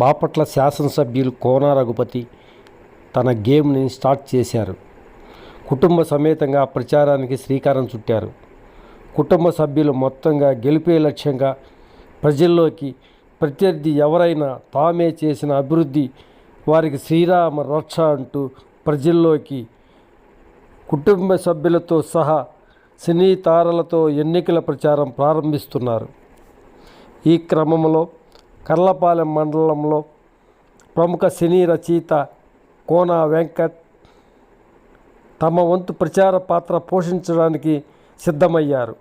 బాపట్ల శాసనసభ్యులు కోన రఘుపతి తన గేమ్ని స్టార్ట్ చేశారు. కుటుంబ సమేతంగా ప్రచారానికి శ్రీకారం చుట్టారు. కుటుంబ సభ్యులు మొత్తంగా గెలిపే లక్ష్యంగా ప్రజల్లోకి ప్రత్యర్థి ఎవరైనా తామే చేసిన అభివృద్ధి వారికి శ్రీరామ రక్ష అంటూ ప్రజల్లోకి కుటుంబ సభ్యులతో సహా సినీ తారలతో ఎన్నికల ప్రచారం ప్రారంభిస్తున్నారు. ఈ క్రమంలో కర్లపాలెం మండలంలో ప్రముఖ సినీ రచయిత కోన వెంకట్ తమ వంతు ప్రచార పాత్ర పోషించడానికి సిద్ధమయ్యారు.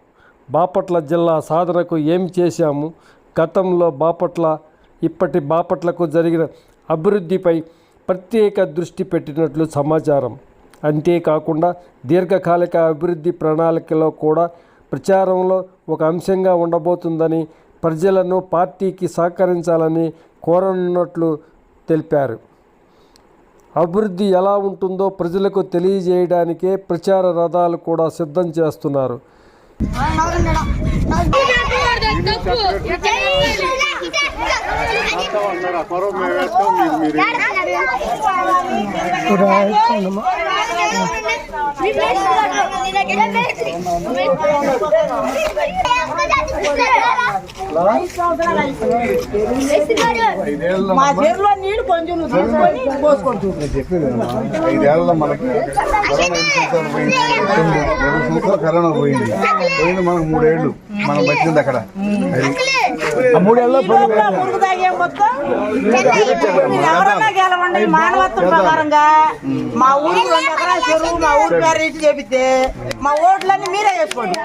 బాపట్ల జిల్లా సాధనకు ఏం చేశాము? గతంలో బాపట్ల ఇప్పటి బాపట్లకు జరిగిన అభివృద్ధిపై ప్రత్యేక దృష్టి పెట్టినట్లు సమాచారం. అంతేకాకుండా దీర్ఘకాలిక అభివృద్ధి ప్రణాళికలో కూడా ప్రచారంలో ఒక అంశంగా ఉండబోతుందని ప్రజలను పార్టీకి సహకరించాలని కోరనున్నట్లు తెలిపారు. అభివృద్ధి ఎలా ఉంటుందో ప్రజలకు తెలియజేయడానికే ప్రచార రథాలు కూడా సిద్ధం చేస్తున్నారు. మా నీళ్ళు కొంచెం తీసుకొని ఐదేళ్ళలో మనకి కరోనా పోయింది కరోనా పోయింది. మనకు మూడేళ్ళు మనం బతికింది అక్కడ. అది ఆ మూడేళ్ళలో లోపల మురుగు తాగే మొత్తం ఎవరన్నా గెలవండి మానవత్వం ప్రకారంగా మా ఊరికి రెండు ఎకరాల చెరువు మా ఊరి పేరు ఇచ్చి చెబితే మా ఓట్లన్నీ మీరే చేసుకోండి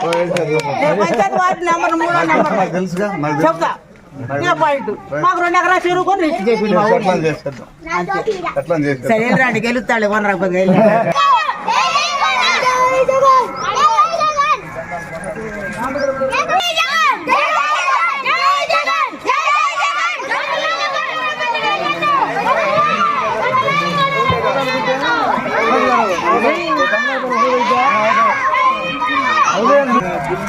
నేను పంచాయతీ వార్డు నెంబర్ మూడో నెంబర్. చెప్తా మాకు రెండు ఎకరాల చెరువు కొని ఎట్లా చేసేద్దాం సరే రండి గెలుస్తాడు వన్